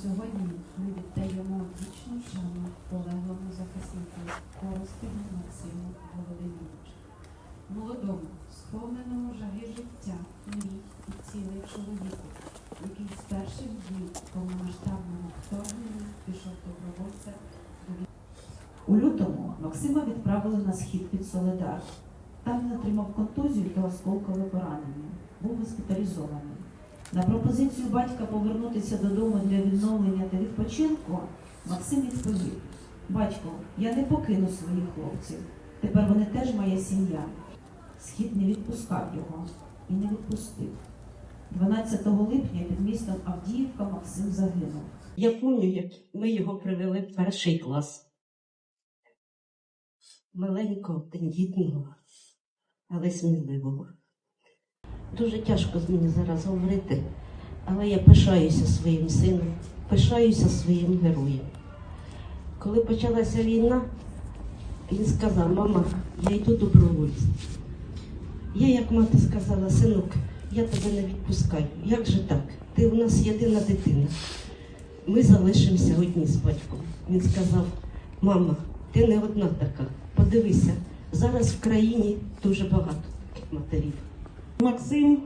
сьогодні ми віддаємо вічну шану полеглому захиснику Коростину Максиму Володимировичу, молодому, сповненому жаги життя, мрій і цілий чоловіку, який з перших днів повномасштабного вторгнення пішов добровольцем до війни. У лютому Максима відправили на схід під Соледар. Там він отримав контузію та осколкове поранення. Був госпіталізований. На пропозицію батька повернутися додому для відновлення та відпочинку Максим відповів: Батько, я не покину своїх хлопців. Тепер вони теж моя сім'я. Схід не відпускав його і не відпустив. 12 липня під містом Авдіївка Максим загинув. Я пам'ятаю, як ми його привели в перший клас. Маленького, тендітного, але сміливого. Дуже тяжко мені зараз говорити, але я пишаюся своїм сином, пишаюся своїм героєм. Коли почалася війна, він сказав, мама, я йду добровольцем. Я, як мати сказала, синок, я тебе не відпускаю. Як же так? Ти у нас єдина дитина. Ми залишимося одні з батьком. Він сказав: мама, ти не одна така. Подивися, зараз в країні дуже багато таких матерів. Максим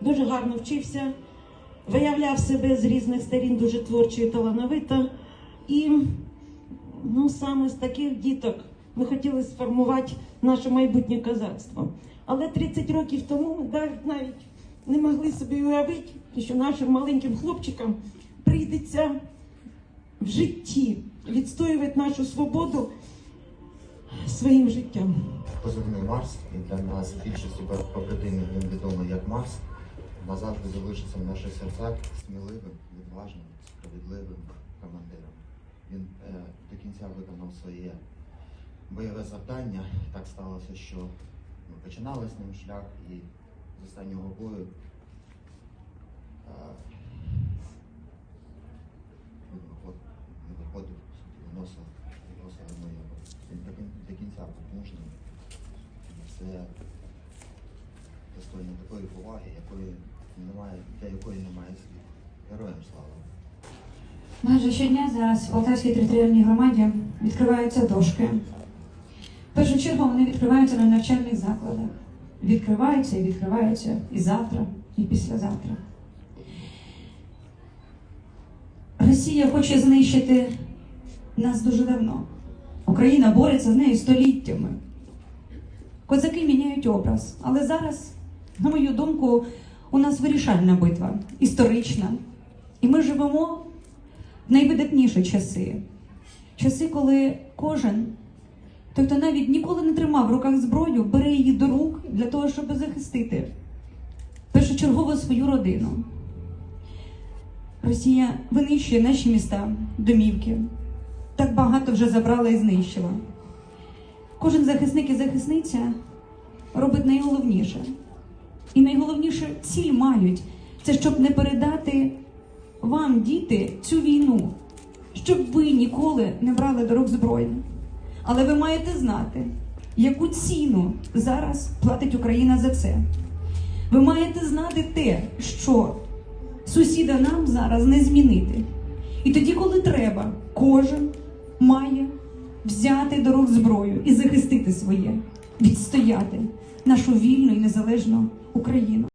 дуже гарно вчився, виявляв себе з різних сторін дуже творчо і талановито. І ну, саме з таких діток ми хотіли сформувати наше майбутнє козацтво. Але 30 років тому ми навіть, не могли собі уявити, що нашим маленьким хлопчикам прийдеться в житті відстоювати нашу свободу своїм життям. Позивний Марс, і для нас більшості побратимів він відомий як Марс, назавжди залишиться в наших серцях сміливим, відважним, справедливим командиром. Він е, до кінця виконав своє бойове завдання. Так сталося, що ми починали з ним шлях і з останнього бою е, він виход- не виходив, виносив, виносили ми його. Він до кінця був мужним. Це достойно такої поваги, якої немає, для якої немає слів. Героям слава. Майже щодня зараз в Полтавській територіальній громаді відкриваються дошки. В першу чергу вони відкриваються на навчальних закладах. Відкриваються і відкриваються і завтра, і післязавтра. Росія хоче знищити нас дуже давно. Україна бореться з нею століттями. Козаки міняють образ, але зараз, на мою думку, у нас вирішальна битва, історична. І ми живемо в найвидатніші часи. Часи, коли кожен, той, хто навіть ніколи не тримав в руках зброю, бере її до рук для того, щоб захистити першочергово свою родину. Росія винищує наші міста, домівки. Так багато вже забрала і знищила. Кожен захисник і захисниця робить найголовніше. І найголовніше ціль мають це щоб не передати вам, діти, цю війну, щоб ви ніколи не брали до рук зброю. Але ви маєте знати, яку ціну зараз платить Україна за це. Ви маєте знати те, що сусіда нам зараз не змінити. І тоді, коли треба, кожен має взяти до рук зброю і захистити своє, відстояти нашу вільну і незалежну Україну.